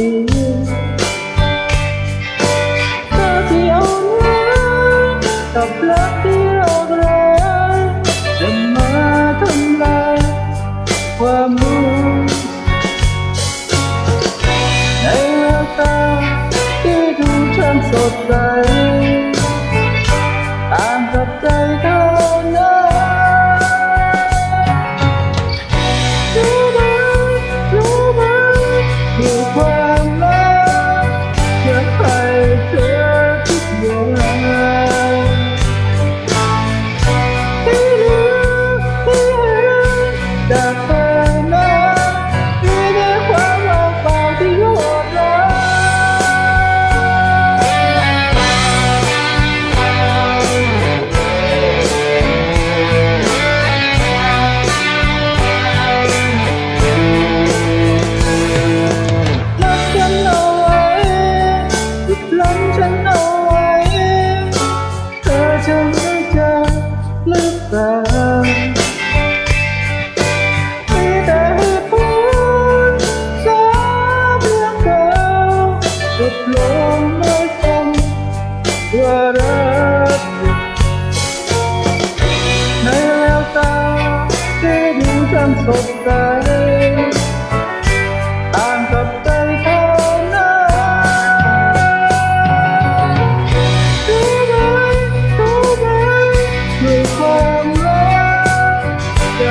ดีเธอที่เอาหน้กับรักที่ออกแรงจะมาทำลายความรู้ในแวตาที่ดูช่างสดใส หรือเปล่ามีแต่เหตุผลสามเรื่อ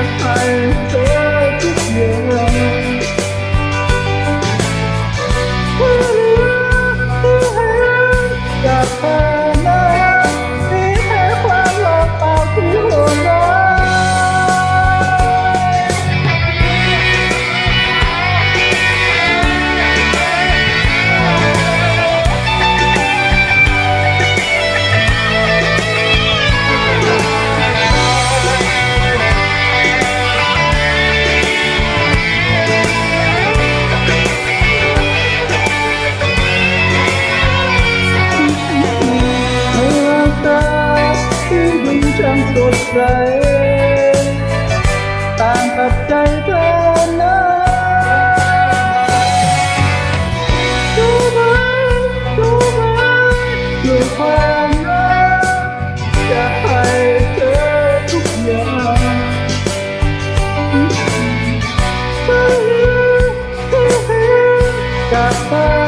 จ กับใจเธอนะรู้ไหมรู้ไหมด้ความรักจะให้เธอทุกอย่างจากเธอ